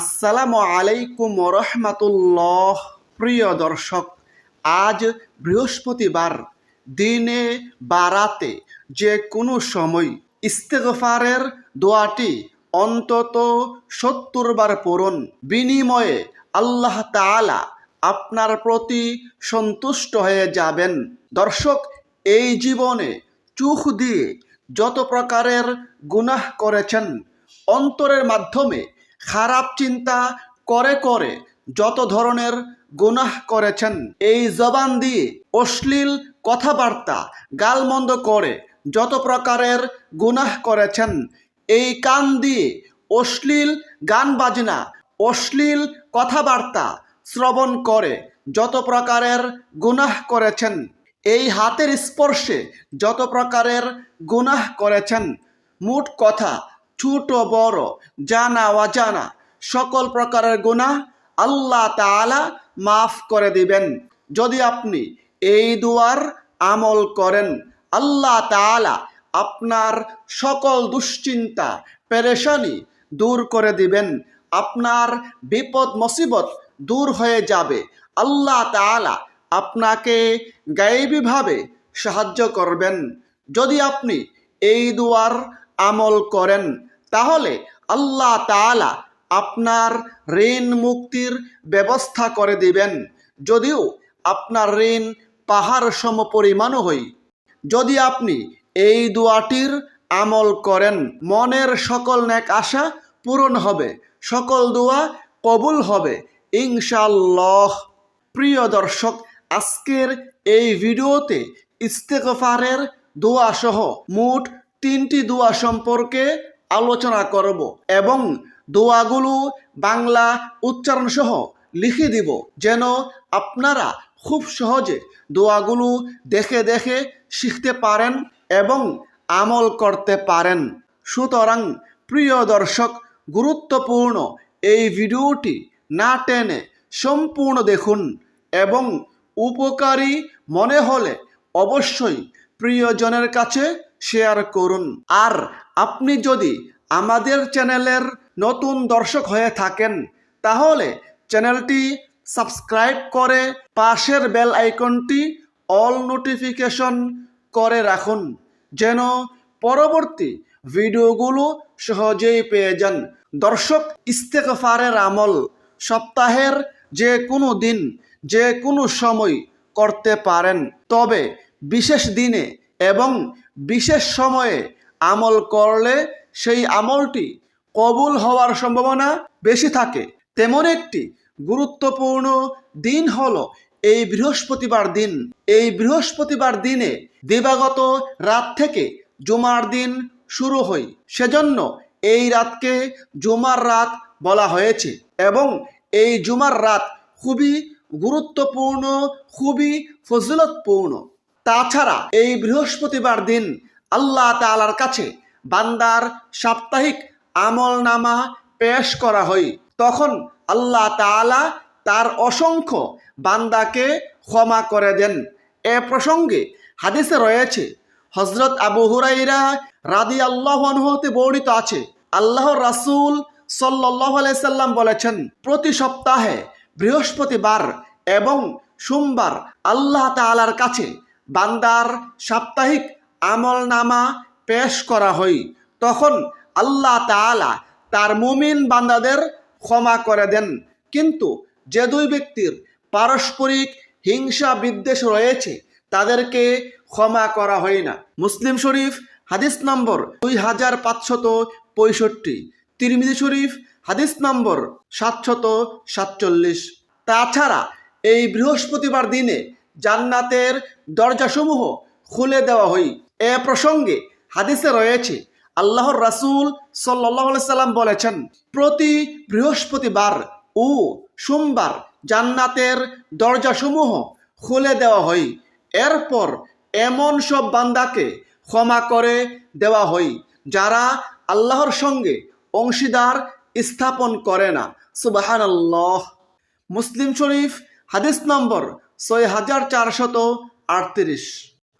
আসসালামু আলাইকুম রহমাতুল্লাহ। প্রিয় দর্শক, আজ বৃহস্পতিবার, দিনে বারাতে যে কোনো সময় ইস্তেগফারের দোয়াটি অন্তত সত্তর বার পূরণ বিনিময়ে আল্লাহ তাআলা আপনার প্রতি সন্তুষ্ট হয়ে যাবেন। দর্শক, এই জীবনে চোখ দিয়ে যত প্রকারের গুনাহ করেছেন, অন্তরের মাধ্যমে খারাপ চিন্তা করে করে যত ধরনের গুনাহ করেছেন, এই জবান দিয়ে অশ্লীল কথাবার্তা গালমন্দ করে যত প্রকারের গুনাহ করেছেন, এই কান দিয়ে অশ্লীল গান বাজনা অশ্লীল কথাবার্তা শ্রবণ করে যত প্রকারের গুনাহ করেছেন, এই হাতের স্পর্শে যত প্রকারের গুনাহ করেছেন, মোট কথা ছোট, বড়, জানা, অজানা, সকল প্রকারের গুণা আল্লাহ তাআলা মাফ করে দিবেন। যদি আপনি এই দুয়ার আমল করেন, আল্লাহ তাআলা আপনার সকল দুশ্চিন্তা, পেরেশানি দূর করে দিবেন। আপনার বিপদ, মুসিবত দূর হয়ে যাবে। আল্লাহ তাআলা আপনাকে গায়েবীভাবে সাহায্য করবেন। যদি আপনি এই দুয়ার আমল করেন তাহলে আল্লাহ তাআলা আপনার ঋণ মুক্তির ব্যবস্থা করে দিবেন। যদিও আপনার ঋণ পাহাড় সম পরিমাণও হই। যদি আপনি এই দোয়াটির আমল করেন, মনের সকল নেক আশা পূরণ হবে, সকল দোয়া কবুল হবে ইনশাল্লাহ প্রিয় দর্শক, আজকের এই ভিডিওতে ইস্তেগফারের দোয়াসহ মোট তিনটি দোয়া সম্পর্কে আলোচনা করব এবং দোয়াগুলো বাংলা উচ্চারণ সহ লিখে দিব যেন আপনারা খুব সহজে দোয়াগুলো দেখে দেখে শিখতে পারেন এবং আমল করতে পারেন। সুতরাং প্রিয় দর্শক, গুরুত্বপূর্ণ এই ভিডিওটি না টেনে সম্পূর্ণ দেখুন এবং উপকারী মনে হলে অবশ্যই প্রিয়জনের কাছে শেয়ার করুন। আর আপনি যদি আমাদের চ্যানেলের নতুন দর্শক হয়ে থাকেন, তাহলে চ্যানেলটি সাবস্ক্রাইব করে পাশের বেল আইকনটি অল নোটিফিকেশন করে রাখুন, যেন পরবর্তী ভিডিওগুলো সহজেই পেয়ে যান। দর্শক ইস্তেকফারের আমল সপ্তাহের যে কোনো দিন, যে কোনো সময় করতে পারেন। তবে বিশেষ দিনে এবং বিশেষ সময়ে আমল করলে সেই আমলটি কবুল হওয়ার সম্ভাবনা বেশি থাকে। তেমন একটি গুরুত্বপূর্ণ দিন হলো এই বৃহস্পতিবার দিন। এই বৃহস্পতিবার দিনে দিবাগত রাত থেকে জুমার দিন শুরু হয়। সেজন্য এই রাতকে জুমার রাত বলা হয়েছে এবং এই জুমার রাত খুবই গুরুত্বপূর্ণ, খুবই ফজিলতপূর্ণ। তাছাড়া এই বৃহস্পতিবার দিন আল্লাহ তালার কাছে বান্দার সাপ্তাহিক আমল নামা পেশ করা হয়। তখন আল্লাহ তাআলা তার অসংখ্য বান্দাকে ক্ষমা করে দেন। এ প্রসঙ্গে হাদিসে রয়েছে হজরত আবু হুরাইরা রাদি আল্লাহ হতে বর্ণিত আছে। আল্লাহ রাসূল সাল্লাহ সাল্লাম বলেছেন, প্রতি সপ্তাহে বৃহস্পতিবার এবং সোমবার আল্লাহ তাআলার কাছে বান্দার সাপ্তাহিক আমল নামা পেশ করা হয়, তখন আল্লাহ তাআলা তার মুমিন বান্দাদের ক্ষমা করে দেন। কিন্তু যে দুই ব্যক্তির পারস্পরিক হিংসা বিদ্বেষ রয়েছে, তাদেরকে ক্ষমা করা হয় না। মুসলিম শরীফ, হাদিস নম্বর দুই হাজার পাঁচশত পঁয়ষট্টি। তিরমিজি শরীফ, হাদিস নম্বর সাতশত সাতচল্লিশ। তাছাড়া এই বৃহস্পতিবার দিনে জান্নাতের দরজাসমূহ খুলে দেওয়া হয়। এ প্রসঙ্গে হাদিসে রয়েছে, আল্লাহর রাসূল সাল্লাম বলেছেন, প্রতি বৃহস্পতিবার ও সোমবার জান্নাতের দরজাসমূহ খুলে দেওয়া হয়। এরপর এমন সব বান্দাকে ক্ষমা করে দেওয়া হয়, যারা আল্লাহর সঙ্গে অংশীদার স্থাপন করে না। সুবাহান আল্লাহ মুসলিম শরীফ, হাদিস নম্বর ছয় হাজার চারশত আটত্রিশ।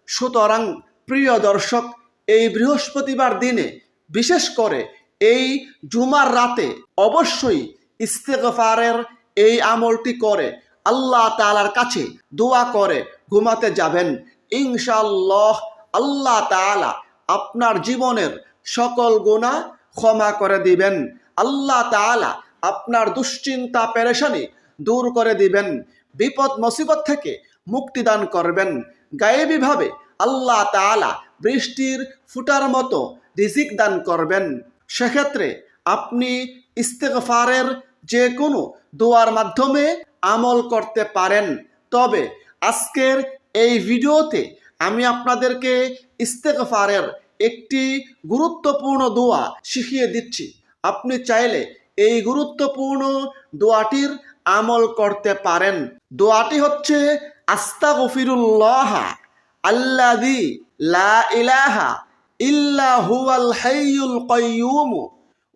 সুতরাং প্রিয় দর্শক, এই বৃহস্পতিবার দিনে, বিশেষ করে এই জুমার রাতে অবশ্যই ইস্তেগফারের এই আমলটি করে, আল্লাহ তাআলার কাছে দোয়া করে ঘুমাতে যাবেন। ইনশাল্লাহ আল্লাহ তাআলা আপনার জীবনের সকল গুনাহ ক্ষমা করে দিবেন। আল্লাহ তাআলা আপনার দুশ্চিন্তা, পেরেশানি দূর করে দিবেন। বিপদ মুসিবত থেকে মুক্তিদান করবেন। গায়েবীভাবে আল্লাহ তাআলা বৃষ্টির ফুটার মতো রিজিক দান করবেন। সেক্ষেত্রে আপনি ইস্তেগফারের যে কোনো দোয়ার মাধ্যমে আমল করতে পারেন। তবে আজকের এই ভিডিওতে আমি আপনাদেরকে ইস্তেগফারের একটি গুরুত্বপূর্ণ দোয়া শিখিয়ে দিচ্ছি। আপনি চাইলে এই গুরুত্বপূর্ণ দোয়াটির আমল করতে পারেন। দোয়াটি হচ্ছে আস্তা গফিরুল্লাহ আল্লাদি লা ইলাহা ইল্লা হুয়াল হাইয়ুল কাইয়ুম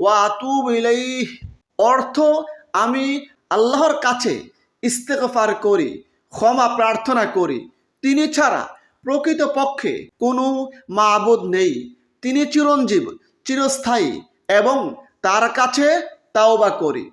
ওয়া আতুবু ইলাইহ। অর্থ, আমি আল্লাহর কাছে ইস্তেগফার করি, ক্ষমা প্রার্থনা করি। তিনি ছাড়া প্রকৃতপক্ষে কোনো মাবুদ নেই। তিনি চিরঞ্জীব, চিরস্থায়ী এবং তার কাছে তাওবা করি।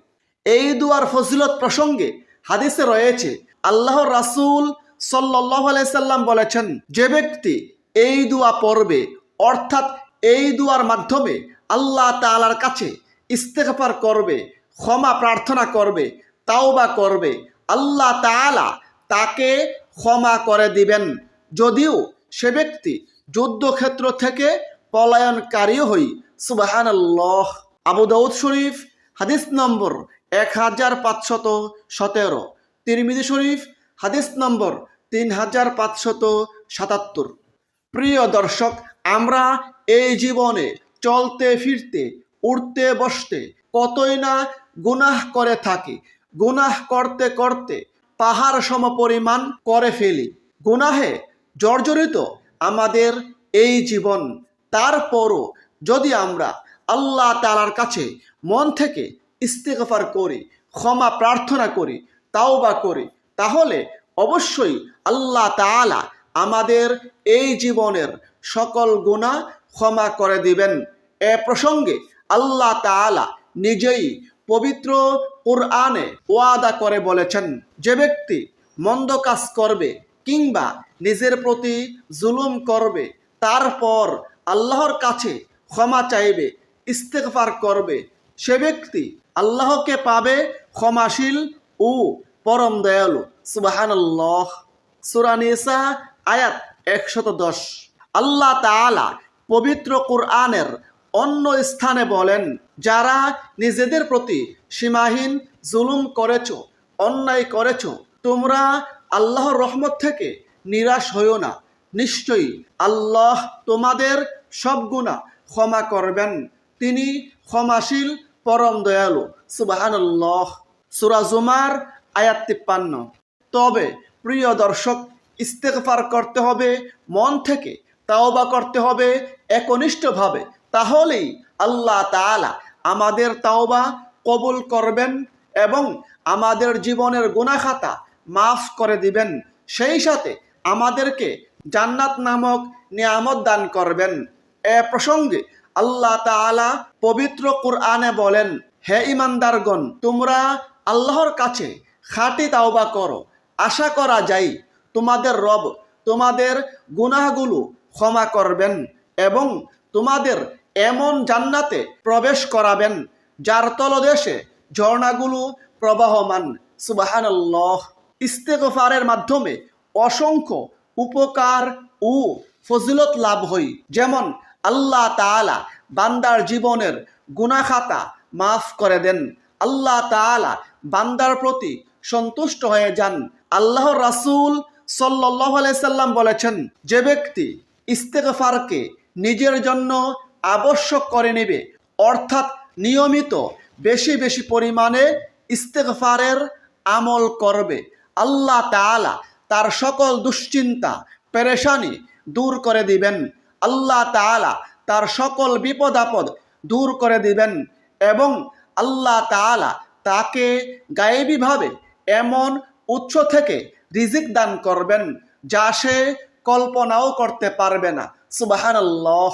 এই দুয়ার ফজিলত প্রসঙ্গে হাদিসে রয়েছে, আল্লাহর রাসূল সাল্লাহ সাল্লাম বলেছেন, যে ব্যক্তি এই দুয়া পড়বে, অর্থাৎ এই দুয়ার মাধ্যমে আল্লাহ তাআলার কাছে ইস্তেফার করবে, ক্ষমা প্রার্থনা করবে, তাওবা করবে, আল্লাহ তাআলা তাকে ক্ষমা করে দিবেন। যদিও সে ব্যক্তি যুদ্ধক্ষেত্র থেকে পলায়নকারী হই সুবাহান আল্লাহ আবু দাউদ শরীফ, হাদিস নম্বর এক হাজার পাঁচশত সতেরো। তিরমিজি শরীফ হাদিস নম্বর তিন হাজার পাঁচশত সাতাত্তর। প্রিয় দর্শক, আমরা এই জীবনে চলতে ফিরতে উঠতে বসতে কতই না গুনাহ করে থাকি। গুনাহ করতে করতে পাহাড় সম পরিমাণ করে ফেলি। গুনাহে জর্জরিত আমাদের এই জীবন। তারপরও যদি আমরা আল্লাহ তালার কাছে মন থেকে ইস্তেগফার করি, ক্ষমা প্রার্থনা করি, তাওবা করি তাহলে অবশ্যই আল্লাহ তাআলা আমাদের এই জীবনের সকল গুণা ক্ষমা করে দিবেন। এ প্রসঙ্গে আল্লাহ তাআলা নিজেই পবিত্র কোরআনে ওয়াদা করে বলেছেন, যে ব্যক্তি মন্দ কাজ করবে কিংবা নিজের প্রতি জুলুম করবে, তারপর আল্লাহর কাছে ক্ষমা চাইবে, ইস্তেগফার করবে, সে ব্যক্তি আল্লাহকে পাবে ক্ষমাশীল ও পরম দয়ালু সুবাহান্লাহ সুরানিসা আয়াত একশত দশ। আল্লাহ তাআলা পবিত্র কোরআনের অন্য স্থানে বলেন, যারা নিজেদের প্রতি সীমাহীন জুলুম করেছ, অন্যায় করেছ, তোমরা আল্লাহর রহমত থেকে নিরাশ হইও না। নিশ্চয়ই আল্লাহ তোমাদের সব গুণা ক্ষমা করবেন। তিনি ক্ষমাশীল, পরম দয়ালু সুবাহান্লাহ সুরা জুমার আয়াত তিপ্পান্ন তবে প্রিয় দর্শক, ইস্তেগফার করতে হবে, মন থেকে তাওবা করতে হবে একনিষ্ঠভাবে। তাহলেই আল্লাহ তাআলা আমাদের তাওবা কবুল করবেন এবং আমাদের জীবনের গুনাখাতা মাফ করে দিবেন। সেই সাথে আমাদেরকে জান্নাত নামক নিয়ামত দান করবেন। এ প্রসঙ্গে আল্লাহ তাআলা পবিত্র কুরআনে বলেন, হে ইমানদারগণ, তোমরা আল্লাহর কাছে খাঁটি তাওবা করো। আশা করা যায় তোমাদের রব তোমাদের গুনাহগুলো ক্ষমা করবেন এবং তোমাদের এমন জান্নাতে প্রবেশ করাবেন যার তলদেশে ঝর্ণাগুলো প্রবাহমান। সুবাহান্লাহ ইস্তেগফারের মাধ্যমে অসংখ্য উপকার ও ফজিলত লাভ হই। যেমন আল্লাহ তাআলা বান্দার জীবনের গুনাখাতা মাফ করে দেন। আল্লাহ তাআলা বান্দার প্রতি সন্তুষ্ট হয়ে যান। আল্লাহ রাসূল সাল্লাম বলেছেন, যে ব্যক্তি ইস্তেগফারকে নিজের জন্য আবশ্যক করে নেবে, অর্থাৎ নিয়মিত বেশি বেশি পরিমাণে ইস্তেগফারের আমল করবে, আল্লাহ তাআলা তার সকল দুশ্চিন্তা, পেরেশানি দূর করে দিবেন। আল্লাহ তাআলা তার সকল বিপদ আপদ দূর করে দিবেন এবং আল্লাহ তাআলা তাকে গায়েবীভাবে এমন উৎস থেকে রিজিক দান করবেন যা সে কল্পনাও করতে পারবে না। সুবাহান আল্লাহ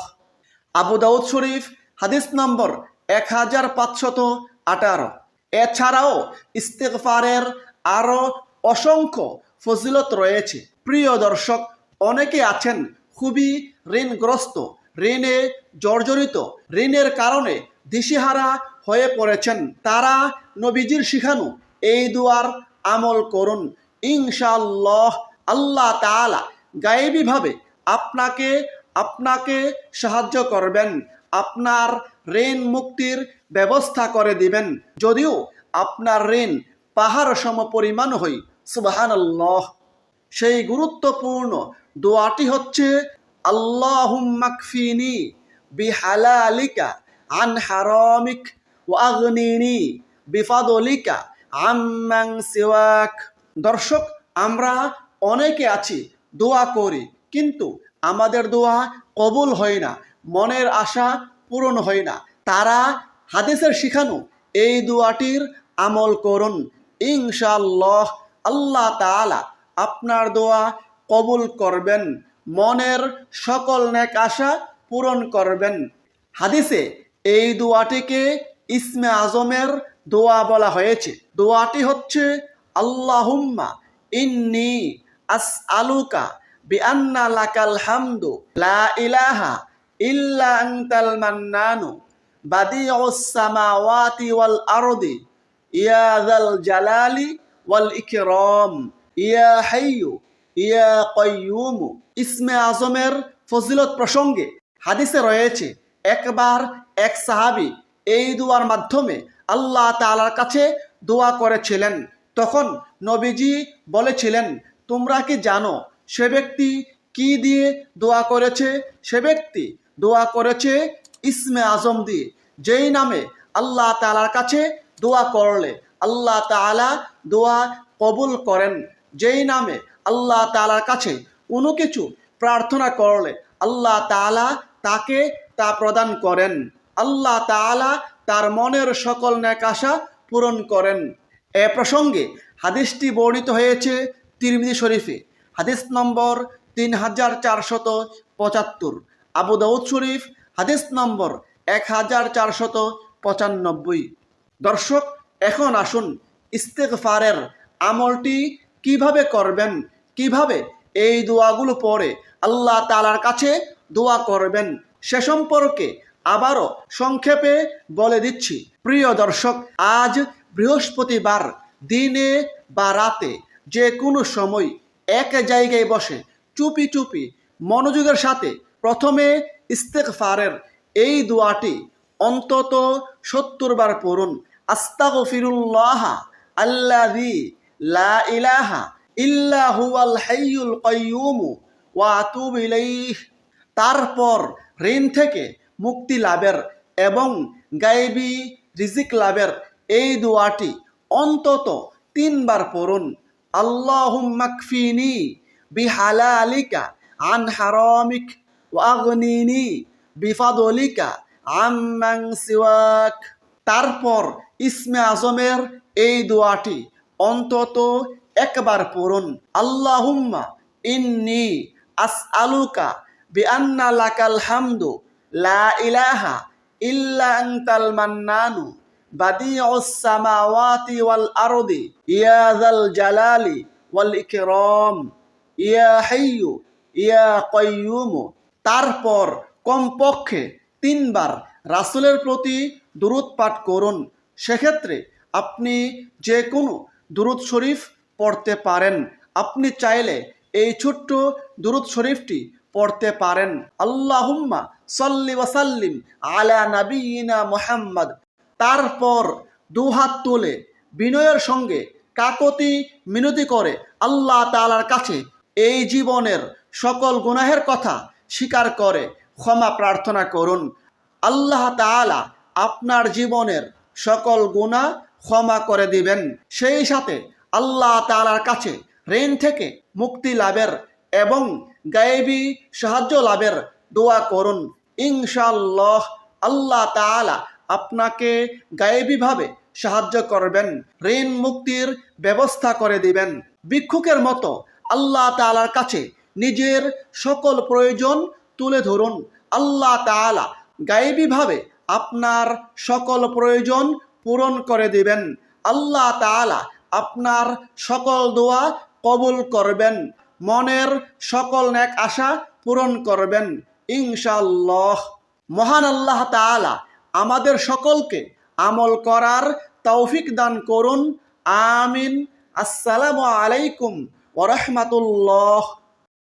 আবু দাউদ শরীফ, হাদিস নম্বর এক হাজার পাঁচশত আঠারো। এছাড়াও ইস্তেকফারের আরও অসংখ্য ফজিলত রয়েছে। প্রিয় দর্শক, অনেকে আছেন খুবই ঋণগ্রস্ত, ঋণে জর্জরিত, ঋণের কারণে দিশেহারা হয়ে পড়েছেন। তারা নবীজির শিখানো এই দুয়ার আমল করুন। ইনশাআল্লাহ আল্লাহ তাআলা গায়েবীভাবে আপনাকে আপনাকে সাহায্য করবেন। আপনার ঋণ মুক্তির ব্যবস্থা করে দিবেন। যদিও আপনার ঋণ পাহাড় সম পরিমাণ হই, সুবাহানাল্লাহ। সেই গুরুত্বপূর্ণ দোয়াটি হচ্ছে আল্লাহুম্মাকফিনি বিহালালিকা আন হারামিক ওয়া আগনিনি বিফাদলিকা আম্মাং সিওয়াক। দর্শক, আমরা অনেকে আছি, দোয়া করি, কিন্তু আমাদের দোয়া কবুল হয় না, মনের আশা পূরণ হয় না। তারা হাদিসের শিখানো, এই দোয়াটির আমল করুন। ইনশাআল্লাহ আল্লাহ তাআলা আপনার দোয়া কবুল করবেন, মনের সকল নেক আশা পূরণ করবেন। হাদিসে এই দোয়াটিকে ইসমে আজমের দোয়া বলা হয়েছে। দোয়াটি হচ্ছে, আল্লাহুম্মা ইন্নি আস আলুকা বিআন্না লাকাল হামদু লা ইলাহা ইল্লা আনতাল মান্নানু বাদিউস সামাওয়াতি ওয়াল আরদি ইয়া যাল জালালি ওয়াল ইকরাম ইয়া হাইয়ু ইয়া কাইয়ুম। ইসমে আজমের ফজিলত প্রসঙ্গে হাদিসে রয়েছে, একবার এক সাহাবী এই দুয়ার মাধ্যমে আল্লাহ তাআলার কাছে দোয়া করেছিলেন। তখন নবীজি বলেছিলেন, তোমরা কি জানো সে ব্যক্তি কি দিয়ে দোয়া করেছে? সে ব্যক্তি দোয়া করেছে ইসমে আজম দিয়ে, যেই নামে আল্লাহ তাআলার কাছে দোয়া করলে আল্লাহ তাআলা দোয়া কবুল করেন। যেই নামে আল্লাহ তাআলার কাছে কোনো কিছু প্রার্থনা করলে আল্লাহ তাআলা তাকে তা প্রদান করেন। আল্লাহ তাআলা তার মনের সকল ন্যাকাশা পূরণ করেন। এ প্রসঙ্গে হাদিসটি বর্ণিত হয়েছে তিরমিজি শরীফে। হাদিস নম্বর তিন হাজার চারশত পঁচাত্তর। আবু দাউদ শরীফ, হাদিস নম্বর এক হাজার চারশত পঁচানব্বই। দর্শক, এখন আসুন ইস্তেকফারের আমলটি কীভাবে করবেন, কীভাবে এই দোয়াগুলো পড়ে আল্লাহ তালার কাছে দোয়া করবেন, সে সম্পর্কে আবারও সংক্ষেপে বলে দিচ্ছি। প্রিয় দর্শক, আজ বৃহস্পতিবার, দিনে বা রাতে যে কোনো সময় এক জায়গায় বসে চুপি চুপি মনোযোগের সাথে প্রথমে ইস্তেকফারের এই দোয়াটি অন্তত সত্তর বার পড়ুন। আস্তাগফিরুল্লাহ আল্লাযী লা ইলাহা ইল্লা হুয়াল হাইয়ুল কাইয়্যুম ওয়া ইলাইহ। তারপর ঋণ থেকে মুক্তি লাভের এবং গায়েবী রিজিক লাভের এই দোয়াটি অন্তত তিনবার পড়ুন। আল্লাহুম্মাকফিনি বিহালালিকা আন হারামিক ওয়া আগনিনি বিফাদলিকা আম্মাং সিওয়াক। তারপর ইসমে আজমের এই দোয়াটি অন্তত একবার পড়ুন। আল্লাহুম্মা ইন্নি আস আলুকা বিআন্না লাকাল হামদু লা ইলাহা ইল্লা আনতাল মান্নানু বাদিউস সামাওয়াতি ওয়াল আরদি ইয়া যাল জালালি ওয়াল ইকরাম ইয়া হাইয়ু ইয়া কাইয়ুম। তারপর কমপক্ষে তিনবার রাসূলের প্রতি দুরূদ পাঠ করুন। সেক্ষেত্রে আপনি যে কোনো দুরূদ শরীফ পড়তে পারেন। আপনি চাইলে এই ছোট্ট দুরূদ শরীফটি পড়তে পারেন। আল্লাহুম্মা সাল্লি ওয়াসাল্লিম আলা নাবিয়িনা মুহাম্মদ। তারপর দুহাত তুলে বিনয়ের সঙ্গে কাকতি মিনতি করে আল্লাহ তাআলার কাছে এই জীবনের সকল গুনাহের কথা স্বীকার করে, ক্ষমা প্রার্থনা করুন। আল্লাহ তাআলা আপনার জীবনের সকল গুনাহ ক্ষমা করে দিবেন। সেই সাথে আল্লাহ তাআলার কাছে ঋণ থেকে মুক্তি লাভের এবং গায়েবী সাহায্য লাভের দোয়া করুন। ইনশাআল্লাহ আল্লাহ তাআলা আপনাকে গায়েবীভাবে সাহায্য করবেন, ঋণ মুক্তির ব্যবস্থা করে দিবেন। ভিক্ষুকের মতো আল্লাহ তাআলার কাছে নিজের সকল প্রয়োজন তুলে ধরুন। আল্লাহ তাআলা গায়েবীভাবে আপনার সকল প্রয়োজন পূরণ করে দিবেন। আল্লাহ তাআলা আপনার সকল দোয়া কবুল করবেন। মনের সকল নেক আশা পূরণ করবেন। ইনশাআল্লাহ, মহান আল্লাহ তালা আমাদের সকলকে আমল করার তৌফিক দান করুন। আমিন। আসসালামু আলাইকুম ওরহমাতুল্লাহ